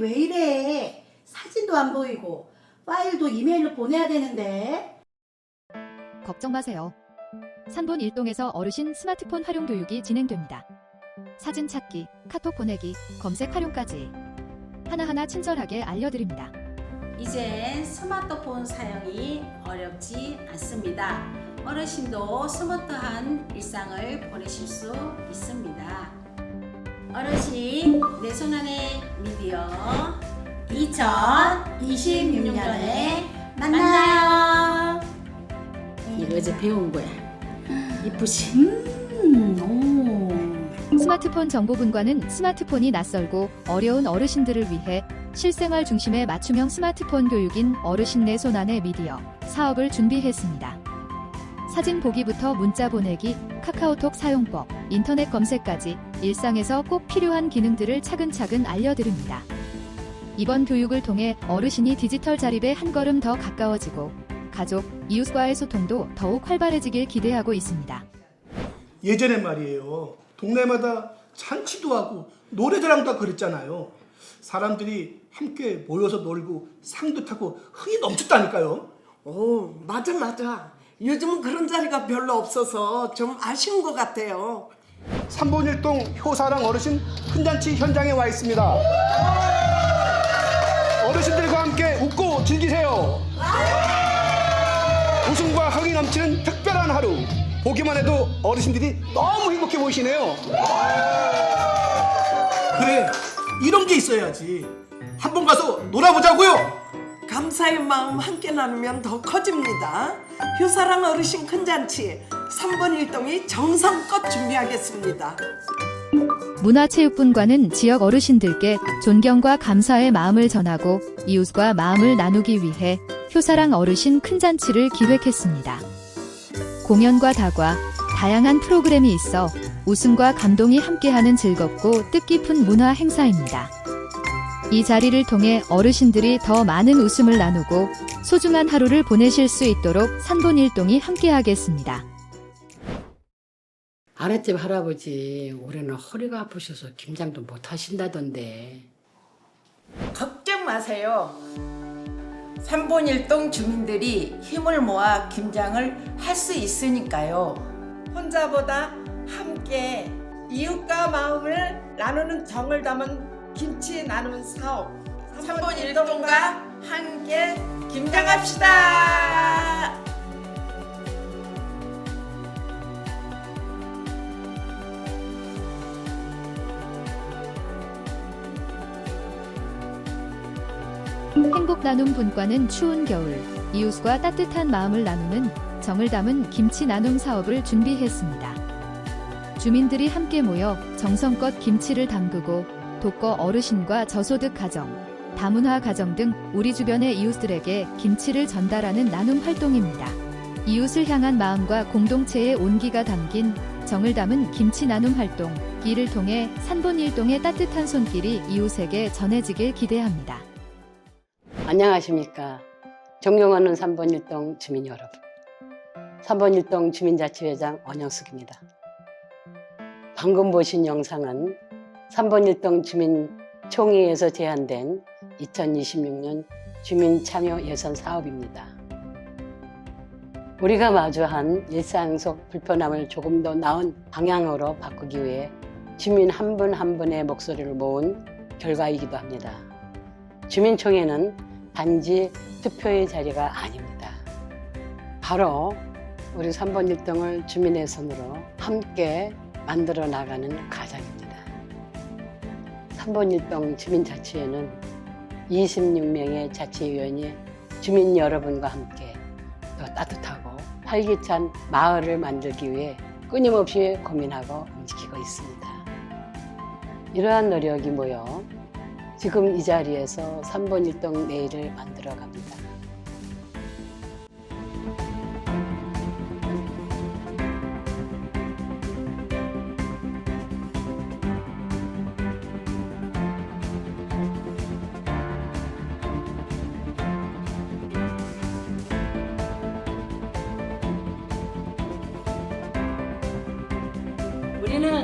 왜 이래? 사진도 안 보이고 파일도 이메일로 보내야 되는데. 걱정 마세요. 산본 일동에서 어르신 스마트폰 활용 교육이 진행됩니다. 사진 찾기, 카톡 보내기, 검색 활용까지 하나하나 친절하게 알려드립니다. 이젠 스마트폰 사용이 어렵지 않습니다. 어르신도 스마트한 일상을 보내실 수 있습니다. 어르신 내 손안의 미디어 2026년에 만나요. 이거 어제 배운 거야. 이쁘시? 음, 오. 스마트폰 정보분과는 스마트폰이 낯설고 어려운 어르신들을 위해 실생활 중심의 맞춤형 스마트폰 교육인 어르신 내 손안의 미디어 사업을 준비했습니다. 사진 보기부터 문자 보내기, 카카오톡 사용법, 인터넷 검색까지 일상에서 꼭 필요한 기능들을 차근차근 알려드립니다. 이번 교육을 통해 어르신이 디지털 자립에 한 걸음 더 가까워지고 가족, 이웃과의 소통도 더욱 활발해지길 기대하고 있습니다. 예전엔 말이에요. 동네마다 잔치도 하고 노래자랑도 하고 그랬잖아요. 사람들이 함께 모여서 놀고 상도 타고 흥이 넘쳤다니까요. 오, 맞아, 맞아. 요즘은 그런 자리가 별로 없어서 좀 아쉬운 것 같아요. 삼본일동 효사랑 어르신 큰잔치 현장에 와 있습니다. 어르신들과 함께 웃고 즐기세요. 웃음과 흥이 넘치는 특별한 하루. 보기만 해도 어르신들이 너무 행복해 보이시네요. 그래, 이런 게 있어야지. 한번 가서 놀아보자고요. 감사의 마음 함께 나누면 더 커집니다. 효사랑 어르신 큰 잔치 3번 일동이 정성껏 준비하겠습니다. 문화체육분과는 지역 어르신들께 존경과 감사의 마음을 전하고 이웃과 마음을 나누기 위해 효사랑 어르신 큰 잔치를 기획했습니다. 공연과 다과, 다양한 프로그램이 있어 웃음과 감동이 함께하는 즐겁고 뜻깊은 문화 행사입니다. 이 자리를 통해 어르신들이 더 많은 웃음을 나누고 소중한 하루를 보내실 수 있도록 산본일동이 함께하겠습니다. 아랫집 할아버지 올해는 허리가 아프셔서 김장도 못 하신다던데 걱정 마세요. 삼본일동 주민들이 힘을 모아 김장을 할 수 있으니까요. 혼자보다 함께 이웃과 마음을 나누는 정을 담은 김치 나눔 사업 삼본일동과 함께 김장합시다. 행복 나눔 분과는 추운 겨울, 이웃과 따뜻한 마음을 나누는 정을 담은 김치 나눔 사업을 준비했습니다. 주민들이 함께 모여 정성껏 김치를 담그고 독거 어르신과 저소득 가정, 다문화 가정 등 우리 주변의 이웃들에게 김치를 전달하는 나눔 활동입니다. 이웃을 향한 마음과 공동체의 온기가 담긴 정을 담은 김치 나눔 활동, 이를 통해 산본 일동의 따뜻한 손길이 이웃에게 전해지길 기대합니다. 안녕하십니까. 존경하는 3번 일동 주민 여러분. 3번 일동 주민자치회장 원영숙입니다. 방금 보신 영상은 3번 일동 주민 총회에서 제안된 2026년 주민 참여 예산 사업입니다. 우리가 마주한 일상 속 불편함을 조금 더 나은 방향으로 바꾸기 위해 주민 한 분한 분의 목소리를 모은 결과이기도 합니다. 주민총회는 단지 투표의 자리가 아닙니다. 바로 우리 3번 일동을 주민의 손으로 함께 만들어 나가는 과정입니다. 3번 일동 주민자치회는 26명의 자치위원이 주민 여러분과 함께 더 따뜻하고 활기찬 마을을 만들기 위해 끊임없이 고민하고 움직이고 있습니다. 이러한 노력이 모여 지금 이 자리에서 3번 1동 내일을 만들어 갑니다. 우리는